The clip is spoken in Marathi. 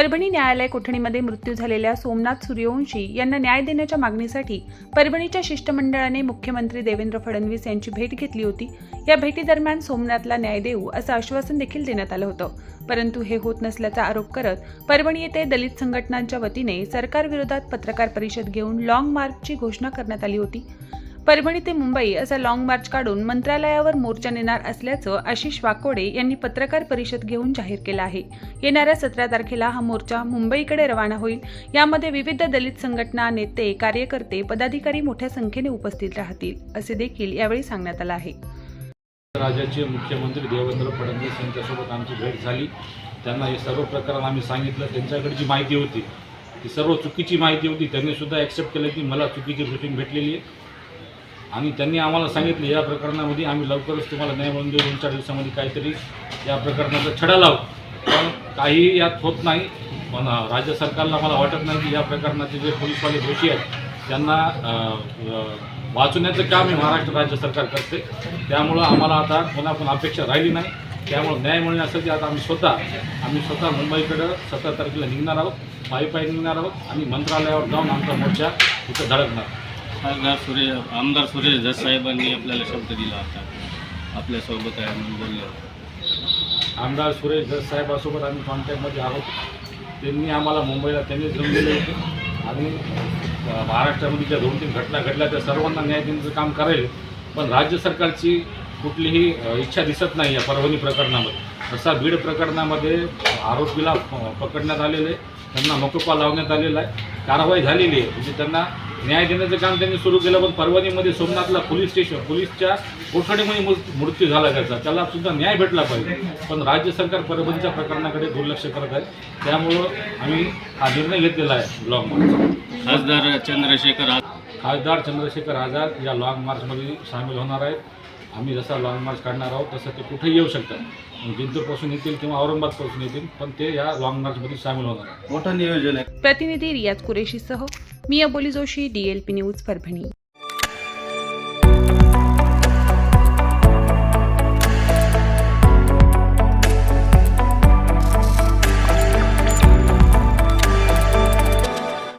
परभणी न्यायालय कोठणीमध्ये मृत्यू झालेल्या सोमनाथ सूर्यवंशी यांना न्याय देण्याच्या मागणीसाठी परभणीच्या शिष्टमंडळाने मुख्यमंत्री देवेंद्र फडणवीस यांची भेट घेतली होती. या भेटीदरम्यान सोमनाथला न्याय देऊ असं आश्वासन देखील देण्यात आलं होतं. परंतु हे होत नसल्याचा आरोप करत परभणी येथे दलित संघटनांच्या वतीने सरकारविरोधात पत्रकार परिषद घेऊन लाँग मार्चची घोषणा करण्यात आली होती. परभणी ते मुंबई असा लाँग मार्च काढून मंत्रालयावर मोर्चा नेणार असल्याचं आशिष वाकोडे यांनी पत्रकार परिषद घेऊन जाहीर केलं आहे. येणाऱ्या सतरा तारखेला हा मोर्चा मुंबईकडे रवाना होईल. यामध्ये विविध दलित संघटना नेते कार्यकर्ते पदाधिकारी मोठ्या संख्येने उपस्थित राहतील असे देखील यावेळी सांगण्यात आलं आहे. राज्याचे मुख्यमंत्री देवेंद्र फडणवीस यांच्यासोबत आमची भेट झाली. त्यांना हे सर्व प्रकरण आम्ही सांगितलं. त्यांच्याकडे जी माहिती होती ती सर्व चुकीची माहिती होती त्यांनी सुद्धा ॲक्सेप्ट केलं की मला चुकीची ब्रिफिंग भेटलेली आहे. आणि त्यांनी आम्हाला सांगितले या प्रकरणामध्ये आम्ही लवकरच तुम्हाला न्याय मिळून देऊ. दोन चार दिवसामध्ये काहीतरी या प्रकरणाचा छडा लावू. पण काही यात होत नाही. पण राज्य सरकारला मला वाटत नाही की या प्रकरणाचे जे पोलीसवाले दोषी आहेत त्यांना वाचवण्याचं काम हे महाराष्ट्र राज्य सरकार करते. त्यामुळं आम्हाला आता कोणा पण अपेक्षा राहिली नाही. त्यामुळं न्याय मिळण्यासाठी आता आम्ही स्वतः आम्ही स्वतः मुंबईकडं सतरा तारखेला निघणार आहोत. पायी पायी निघणार आहोत आणि मंत्रालयावर जाऊन आमचा मोर्चा तिथं धडकणार. खासदार सुरेश आमदार सुरेश धस साहेबांनी आपल्याला शब्द दिला होता. आपल्यासोबत आहे म्हणून बोलले. होते. आमदार सुरेश धस साहेबासोबत आम्ही कॉन्टॅक्टमध्ये आहोत. त्यांनी आम्हाला मुंबईला त्यांनीच जमलेले होते. आणि महाराष्ट्रामध्ये ज्या दोन तीन घटना घडल्या त्या सर्वांना न्याय देण्याचं काम करेल. पण राज्य सरकारची कुठलीही इच्छा दिसत नाही या परभणी प्रकरणामध्ये. तसा बीड प्रकरणामध्ये आरोपीला प- पकडण्यात आलेले आहे. त्यांना मकोपा लावण्यात आलेला आहे. कारवाई झालेली आहे. म्हणजे त्यांना न्याय देण्याचं काम त्यांनी सुरू केलं पण परभणीमध्ये सोमनाथला पोलीस स्टेशन पोलीसच्या कोठडीमध्ये मृ- मृत्यू झाला त्याचा. त्याला सुद्धा न्याय भेटला पाहिजे. पण राज्य सरकार परभणीच्या प्रकरणाकडे दुर्लक्ष करत आहे. त्यामुळं आम्ही हा निर्णय घेतलेला आहे लॉंग मार्च खासदार चंद्रशेखर खासदार चंद्रशेखर आझाद या लॉंग मार्चमध्ये सामील होणार आहेत. आम्ही जसा लॉंग मार्च काढणार आहोत तसं ते कुठेही येऊ शकतात. जिंतूरपासून येतील किंवा औरंगाबादपासून येतील पण ते या लॉंग मार्चमध्ये सामील होणार आहेत. मोठं नियोजन आहे. प्रतिनिधी रियाज कुरेशीसह मी अबोली जोशी डीएलपी न्यूज परभणी.